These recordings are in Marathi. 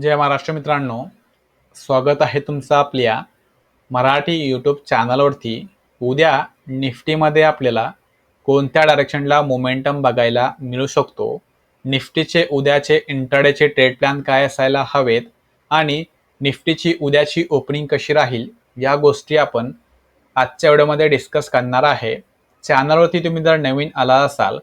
जय महाराष्ट्र मित्रांनो. स्वागत आहे तुमचं आपल्या मराठी यूट्यूब चॅनलवरती उद्या निफ्टीमध्ये आपल्याला कोणत्या डायरेक्शनला मोमेंटम बघायला मिळू शकतो? निफ्टीचे उद्याचे इंटरडेचे ट्रेड प्लॅन काय असायला हवेत? आणि निफ्टीची उद्याची ओपनिंग कशी राहील? या गोष्टी आपण आजच्या व्हिडिओमध्ये डिस्कस करणार आहे. चॅनलवरती तुम्ही जर नवीन आला असाल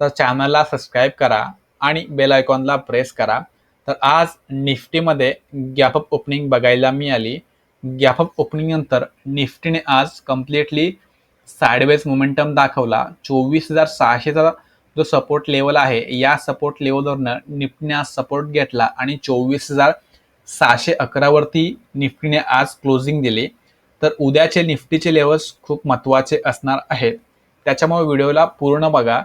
तर चॅनलला सबस्क्राईब करा आणि बेल आयकॉनला प्रेस करा. तर आज निफ्टीमध्ये गॅपअप ओपनिंग बघायला मिळाली. गॅपअप ओपनिंग नंतर निफ्टीने आज कम्प्लिटली साईडवेज मोमेंटम दाखवला. चोवीस हजार सहाशेचा जो सपोर्ट लेवल आहे या सपोर्ट लेवलवरनं निफ्टीने आज सपोर्ट घेतला आणि चोवीस हजार सहाशे अकरावरती निफ्टीने आज क्लोजिंग दिली. तर उद्याचे निफ्टीचे लेवल्स खूप महत्त्वाचे असणार आहेत. त्याच्यामुळे व्हिडिओला पूर्ण बघा.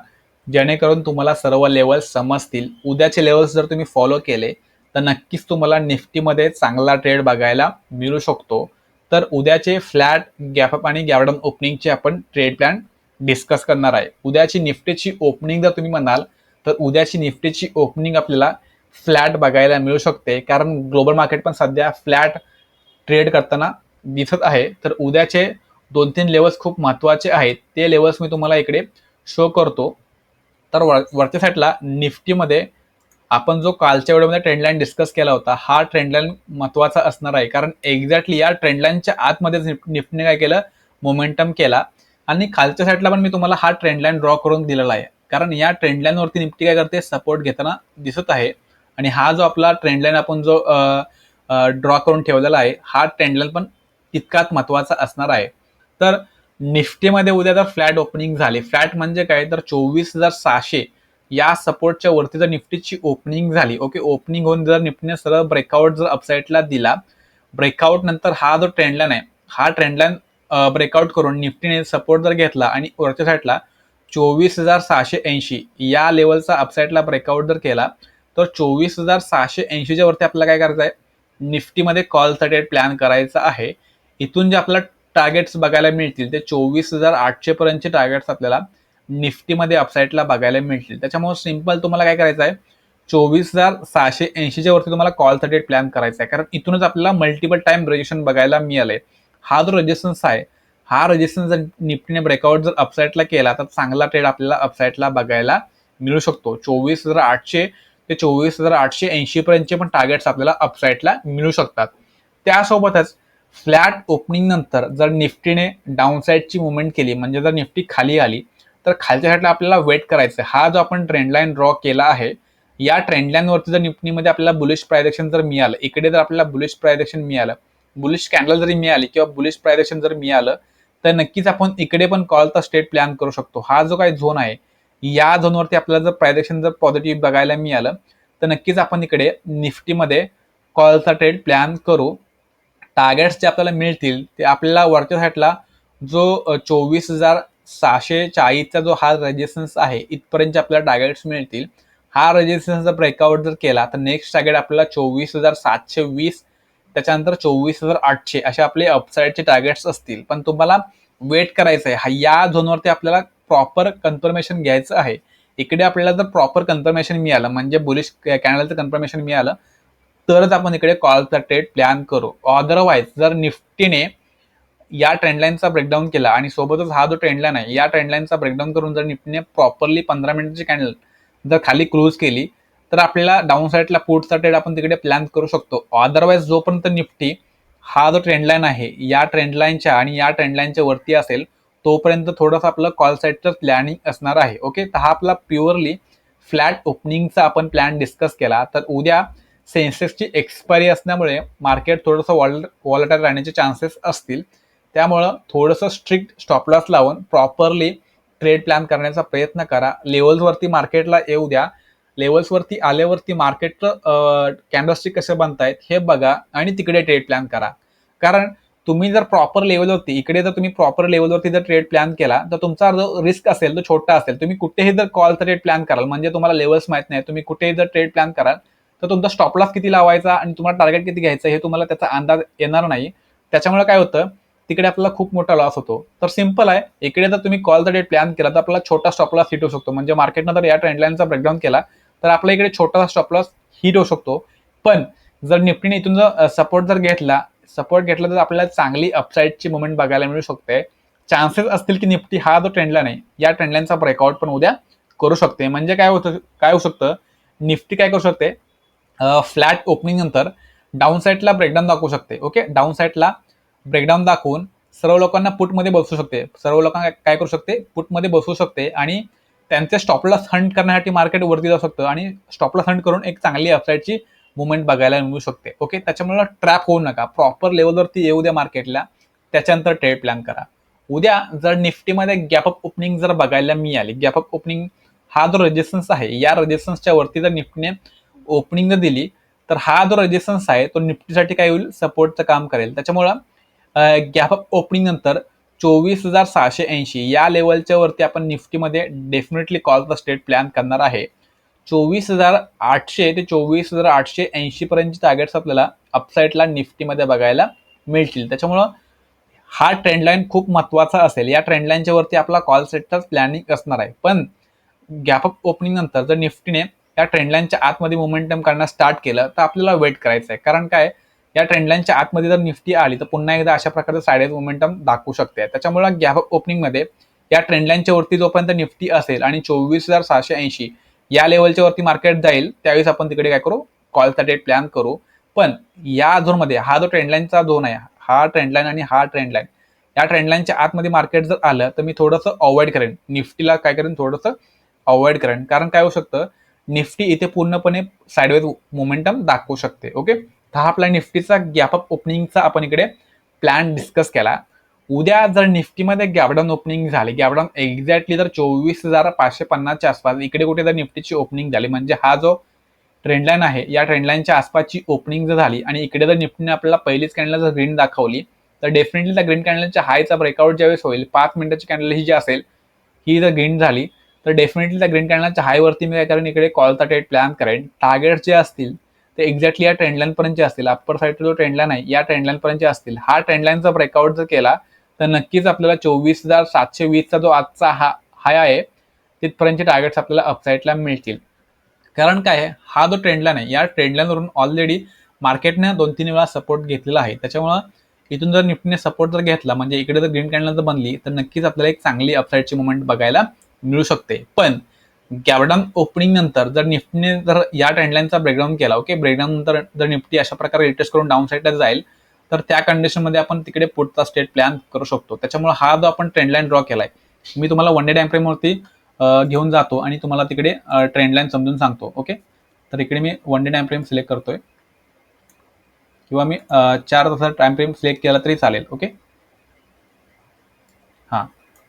जेणेकरून तुम्हाला सर्व लेवल्स समजतील. उद्याचे लेवल्स जर तुम्ही फॉलो केले तर नक्कीच तुम्हाला निफ्टीमध्ये चांगला ट्रेड बघायला मिळू शकतो. तर उद्याचे फ्लॅट गॅपअप आणि गॅवडन ओपनिंगचे आपण ट्रेड प्लॅन डिस्कस करणार आहे. उद्याची निफ्टीची ओपनिंग जर तुम्ही म्हणाल तर उद्याची निफ्टीची ओपनिंग आपल्याला फ्लॅट बघायला मिळू शकते. कारण ग्लोबल मार्केट पण सध्या फ्लॅट ट्रेड करताना दिसत आहे. तर उद्याचे दोन तीन लेवल्स खूप महत्त्वाचे आहेत. ते लेवल्स मी तुम्हाला इकडे शो करतो. तर वर वरच्या साईडला निफ्टीमध्ये आपण जो कालच्या व्हिडिओमध्ये ट्रेंडलाईन डिस्कस केला होता हा ट्रेंडलाईन महत्त्वाचा असणार आहे. कारण एक्झॅक्टली या ट्रेंडलाईनच्या आतमध्येच निफ्टीने काय केलं? मोमेंटम केला. आणि खालच्या साईडला पण मी तुम्हाला हा ट्रेंडलाईन ड्रॉ करून दिलेला आहे. कारण या ट्रेंडलाईनवरती निफ्टी काय करते? सपोर्ट घेताना दिसत आहे. आणि हा जो आपला ट्रेंडलाईन आपण जो ड्रॉ करून ठेवलेला आहे हा ट्रेंडलाईन पण तितकाच महत्त्वाचा असणार आहे. तर निफ्टीमध्ये उद्या जर फ्लॅट ओपनिंग झाली. फ्लॅट म्हणजे काय? तर चोवीस हजार सहाशे या सपोर्टच्या वरती जर निफ्टीची ओपनिंग झाली ओके ओपनिंग होऊन जर निफ्टीने सरळ ब्रेकआउट जर अपसाईडला दिला ब्रेकआउट नंतर हा जो ट्रेंडलाईन आहे हा ट्रेंडलाईन ब्रेकआउट करून निफ्टीने सपोर्ट जर घेतला आणि वरच्या साईडला चोवीस हजार सहाशे ऐंशी या लेवलचा अपसाईडला ब्रेकआउट जर केला तर चोवीस हजार सहाशे ऐंशीच्या वरती आपल्याला काय करायचं आहे निफ्टीमध्ये कॉल डेट प्लॅन करायचा आहे. इथून जे आपला टार्गेट्स बघायला मिळतील. ते चोवीस हजार आठशे पर्यंतचे टार्गेट्स आपल्याला निफ्टीमध्ये अपसाईडला बघायला मिळतील. त्याच्यामुळे सिंपल तुम्हाला काय करायचं आहे? चोवीस हजार सहाशे ऐंशीच्या वरती तुम्हाला कॉल डेट प्लॅन करायचा आहे. कारण इथूनच आपल्याला मल्टिपल टाइम रजिस्ट्रेशन बघायला मिळालंय. हा जो रजिस्टन्स आहे हा रजिस्टन्स जर निफ्टीने ब्रेकआउट जर अपसाईडला केला तर चांगला ट्रेड आपल्याला अपसाईडला बघायला मिळू शकतो. चोवीस हजार आठशे ते चोवीस हजार आठशे ऐंशी पर्यंतचे पण टार्गेट्स आपल्याला अपसाईडला मिळू शकतात. त्यासोबतच फ्लॅट ओपनिंग नंतर जर निफ्टीने डाऊनसाईडची मुवमेंट केली म्हणजे जर निफ्टी खाली आली तर खालच्या साईडला आपल्याला वेट करायचं आहे हा जो आपण ट्रेंडलाईन ड्रॉ केला आहे या ट्रेंडलाईनवरती जर निफ्टीमध्ये आपल्याला बुलिश प्रायदेशन जर मिळालं इकडे जर आपल्याला बुलिश प्रायदेशन मिळालं बुलिश कॅन्डल जरी मिळाली किंवा बुलिश प्रायदेशन जर मिळालं तर नक्कीच आपण इकडे पण कॉलचा स्टेट प्लॅन करू शकतो. हा जो काही झोन आहे या झोनवरती आपल्याला जर प्रायदेशन जर पॉझिटिव्ह बघायला मिळालं तर नक्कीच आपण इकडे निफ्टीमध्ये कॉलचा ट्रेड प्लॅन करू. टार्गेट्स जे आपल्याला मिळतील ते आपल्याला वरच्या साईडला जो चोवीस हजार सहाशे चाळीसचा जो हा रेजिस्टन्स आहे इथपर्यंत आपल्याला टार्गेट्स मिळतील. हा रेजिस्टन्सचा ब्रेकआउट जर केला तर नेक्स्ट टार्गेट आपल्याला चोवीस हजार सातशे वीस त्याच्यानंतर चोवीस हजार आठशे असे आपले अपसाईडचे टार्गेट्स असतील. पण तुम्हाला वेट करायचं आहे. हा या झोनवरती आपल्याला प्रॉपर कन्फर्मेशन घ्यायचं आहे. इकडे आपल्याला जर प्रॉपर कन्फर्मेशन मिळालं म्हणजे बुलिश कॅनलचं कन्फर्मेशन मिळालं तरच आपण इकडे कॉलचा ट्रेड प्लॅन करू. अदरवाईज जर निफ्टीने या ट्रेंडलाईनचा ब्रेकडाऊन केला आणि सोबतच हा जो ट्रेंडलाईन आहे या ट्रेंडलाईनचा ब्रेकडाऊन करून जर निफ्टीने प्रॉपरली पंधरा मिनिटची कॅन्डल जर खाली क्लोज केली तर आपल्याला डाऊन साईडला पुढचा ट्रेड आपण तिकडे प्लॅन करू शकतो. अदरवाईज जोपर्यंत निफ्टी हा जो ट्रेंडलाईन आहे या ट्रेंडलाईनच्या आणि या ट्रेंडलाईनच्या वरती असेल तोपर्यंत थोडंसं आपलं कॉल साईडचं प्लॅनिंग असणार आहे. ओके तर हा आपला प्युअरली फ्लॅट ओपनिंगचा आपण प्लॅन डिस्कस केला. तर उद्या सेन्सेक्सची एक्सपायरी असल्यामुळे मार्केट थोडंसं वॉल वॉलेटाईल राहण्याचे चान्सेस असतील. त्यामुळं थोडंसं स्ट्रिक्ट स्टॉपलॉस लावून प्रॉपरली ट्रेड प्लॅन करण्याचा प्रयत्न करा. लेवल्सवरती मार्केटला येऊ द्या. लेवल्सवरती आल्यावरती मार्केटचं कॅन्डलस्टिक कसे बनतायत हे बघा आणि तिकडे ट्रेड प्लॅन करा. कारण तुम्ही जर प्रॉपर लेवलवरती इकडे जर तुम्ही प्रॉपर लेवलवरती जर ट्रेड प्लॅन केला तर तुमचा जो रिस्क असेल तो छोटा असेल तुम्ही कुठेही जर कॉलचा ट्रेड प्लॅन कराल म्हणजे तुम्हाला लेवल्स माहीत नाही तुम्ही कुठेही जर ट्रेड प्लॅन कराल तर तुमचा स्टॉपलॉस किती लावायचा आणि तुम्हाला टार्गेट किती घ्यायचं हे तुम्हाला त्याचा अंदाज येणार नाही. त्याच्यामुळे काय होतं तिकडे आपल्याला खूप मोठा लॉस होतो. तर सिंपल आहे. इकडे जर तुम्ही कॉल जर डेट प्लॅन केला तर आपल्याला छोटा स्टॉप लॉस हिट होऊ शकतो. म्हणजे मार्केटनं जर या ट्रेंडलाईनचा ब्रेकडाऊन केला तर आपल्या इकडे छोटा स्टॉप लॉस हिट होऊ शकतो. पण जर निफ्टीने इथून जर सपोर्ट जर घेतला सपोर्ट घेतला तर आपल्याला चांगली अपसाईडची मुवमेंट बघायला मिळू शकते. चान्सेस असतील की निफ्टी हा जो ट्रेंडला नाही या ट्रेंडलाईनचा ब्रेकआउट पण उद्या करू शकते. म्हणजे काय होतं काय होऊ शकतं? निफ्टी काय करू शकते? फ्लॅट ओपनिंग नंतर डाऊन साईडला ब्रेकडाऊन दाखवू शकते ओके डाऊन साईडला ब्रेकडाऊन दाखवून सर्व लोकांना पुटमध्ये बसू शकते. सर्व लोकांना काय करू शकते? पुटमध्ये बसू शकते आणि त्यांचे स्टॉपला हंट करण्यासाठी मार्केट वरती जाऊ शकतं आणि स्टॉपला हंट करून एक चांगली अपसाईडची मुवमेंट बघायला मिळू शकते ओके त्याच्यामुळे ट्रॅप होऊ नका. प्रॉपर लेवलवरती येऊ द्या मार्केटला त्याच्यानंतर ट्रेड प्लॅन करा. उद्या जर निफ्टीमध्ये गॅपअप ओपनिंग जर बघायला मिळाली गॅपअप ओपनिंग हा जो रेजिस्टन्स आहे या रेजिस्टन्सच्या वरती जर निफ्टीने ओपनिंग जर दिली तर हा जो रेजिस्टन्स आहे तो निफ्टीसाठी काय होईल? सपोर्टचं काम करेल. त्याच्यामुळं गॅप अप ओपनिंग नंतर चोवीस हजार सहाशे ऐंशी या लेवलच्या वरती आपण निफ्टीमध्ये definitely call the state plan करणार आहे. चोवीस हजार आठशे ते चोवीस हजार आठशे ऐंशी पर्यंतचे टार्गेट्स आपल्याला अपसाईडला निफ्टीमध्ये बघायला मिळतील. त्याच्यामुळं हा ट्रेंडलाईन खूप महत्त्वाचा असेल. या ट्रेंडलाईनच्या वरती आपला कॉल सेटचाच प्लॅनिंग असणार आहे. पण गॅप अप ओपनिंग नंतर जर निफ्टीने या ट्रेंडलाईनच्या आतमध्ये मोमेंटम करणं स्टार्ट केलं तर आपल्याला वेट करायचं आहे कारण काय? या ट्रेंडलाईनच्या आतमध्ये जर निफ्टी आली तर पुन्हा एकदा अशा प्रकारचं साडेच मोमेंटम दाखवू शकते. त्याच्यामुळे गॅप ओपनिंगमध्ये या ट्रेंडलाईनच्या वरती जोपर्यंत निफ्टी असेल आणि चोवीस हजार सहाशे ऐंशी या लेवलच्या वरती मार्केट जाईल त्यावेळेस आपण तिकडे काय करू? कॉलचा डेट प्लॅन करू. पण या झोनमध्ये हा जो ट्रेंडलाईनचा झोन आहे हा ट्रेंडलाईन आणि हा ट्रेंडलाईन या ट्रेंडलाईनच्या आतमध्ये मार्केट जर आलं तर मी थोडंसं अवॉइड करेन. निफ्टीला काय करेन? थोडंसं अवॉइड करेन. कारण काय होऊ शकतं? निफ्टी इथे पूर्णपणे साईडवेज मोमेंटम दाखवू शकते ओके तर हा आपला निफ्टीचा गॅपअप ओपनिंगचा आपण इकडे प्लॅन डिस्कस केला. उद्या जर निफ्टीमध्ये गॅबडाऊन ओपनिंग झाली गॅबडाऊन एक्झॅक्टली जर चोवीस हजार पाचशे पन्नासच्या आसपास इकडे कुठे जर निफ्टीची ओपनिंग झाली म्हणजे हा जो ट्रेंडलाईन आहे या ट्रेंडलाईनच्या आसपासची ओपनिंग जर झाली आणि इकडे जर निफ्टीने आपल्याला पहिलीच कॅन्डल जर ग्रीन दाखवली तर डेफिनेटली त्या ग्रीन कॅन्डलच्या हायचा ब्रेकआउट ज्यावेळेस होईल पाच मिनिटाची कॅन्डल ही जी असेल ही जर ग्रीन झाली तर डेफिनेटली त्या ग्रीन कॅन्डलच्या हायवरती मी काय करेन इकडे कॉलचा ट्रेड प्लॅन करेन. टार्गेट जे असतील ते एक्झॅक्टली या ट्रेंडलाईन पर्यंत असतील. अप्पर साईडचा जो ट्रेंडलाईन आहे या ट्रेंडलाईन पर्यंत असतील. हा ट्रेंडलाईनचा ब्रेकआउट जर केला तर नक्कीच आपल्याला चोवीस हजार सातशे वीसचा जो आजचा हा हाय आहे तिथपर्यंतचे टार्गेट्स आपल्याला अपसाईडला मिळतील. कारण काय आहे हा जो ट्रेंडलाईन आहे या ट्रेंडलाईनवरून ऑलरेडी मार्केटने दोन तीन वेळा सपोर्ट घेतलेला आहे. त्याच्यामुळं इथून जर निफ्टीने सपोर्ट जर घेतला म्हणजे इकडे जर ग्रीन कॅन्डल जर बनली तर नक्कीच आपल्याला एक चांगली अपसाईडची मुवमेंट बघायला मिळू शकते. पण गॅवडाऊन ओपनिंग नंतर जर निफ्टीने जर या ट्रेंडलाईनचा ब्रेकडाऊन केला ओके ब्रेकडाऊन नंतर जर निफ्टी अशा प्रकारे रिटेस्ट करून डाऊन साईडला जाईल तर त्या कंडिशनमध्ये आपण तिकडे पुढचा स्टेट प्लॅन करू शकतो. त्याच्यामुळे हा जो आपण ट्रेंडलाईन ड्रॉ केलाय मी तुम्हाला वन डे टाइम घेऊन जातो आणि तुम्हाला तिकडे ट्रेंडलाईन समजून सांगतो ओके तर इकडे मी one day time frame select करतोय. किंवा मी चार तासाचा टाइम फ्रेम सिलेक्ट केला तरी चालेल ओके हां.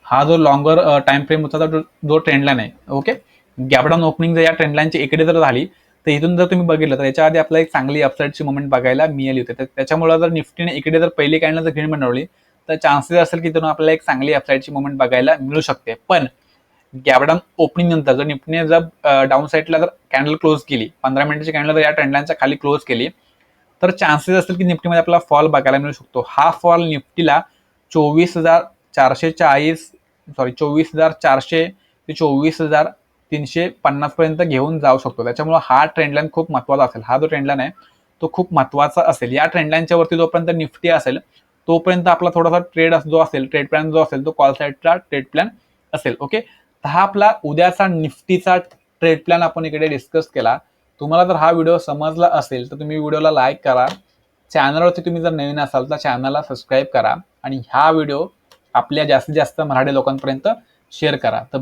हा जो लॉंगर टाइम फ्रेम होता जो ट्रेंडलाईन आहे ओके गॅपडाऊन ओपनिंग जर या ट्रेंडलाईनची इकडे जर झाली तर इथून जर तुम्ही बघितलं तर याच्या आधी आपल्याला एक चांगली अपसाईडची मुवमेंट बघायला मिळाली होती. तर त्याच्यामुळे जर निफ्टीने इकडे जर पहिली कॅन्डल जर घेण बनवली तर चान्सेस असेल की तिथून आपल्याला एक चांगली अपसाईडची मुवमेंट बघायला मिळू शकते. पण गॅपडाऊन ओपनिंग नंतर जर निफ्टीने जर डाऊन साईडला जर कॅन्डल क्लोज केली पंधरा मिनिटाची कॅन्डल जर या ट्रेंडलाईनच्या खाली क्लोज केली तर चान्सेस असतील की निफ्टीमध्ये आपल्याला फॉल बघायला मिळू शकतो. हा फॉल निफ्टीला चोवीस हजार चारशे चाळीस सॉरी चोवीस हजार चारशे ते चोवीस हजार तीनशे पन्नास पर्यंत घेऊन जाऊ शकतो. त्याच्यामुळे हा ट्रेंडलाईन खूप महत्त्वाचा असेल. हा जो ट्रेंडलाईन आहे तो खूप महत्त्वाचा असेल. या ट्रेंडलाईनच्या वरती जोपर्यंत निफ्टी असेल तोपर्यंत आपला थोडासा ट्रेड जो असेल ट्रेड प्लॅन जो असेल तो कॉल साईडचा ट्रेड प्लॅन असेल. ओके तर हा आपला उद्याचा निफ्टीचा ट्रेड प्लॅन आपण इकडे डिस्कस केला. तुम्हाला जर हा व्हिडिओ समजला असेल तर तुम्ही व्हिडिओला लाईक करा. चॅनलवरती तुम्ही जर नवीन असाल तर चॅनलला सबस्क्राईब करा. आणि हा व्हिडिओ आपल्या जास्तीत जास्त मराठी लोकांपर्यंत शेअर करा. तर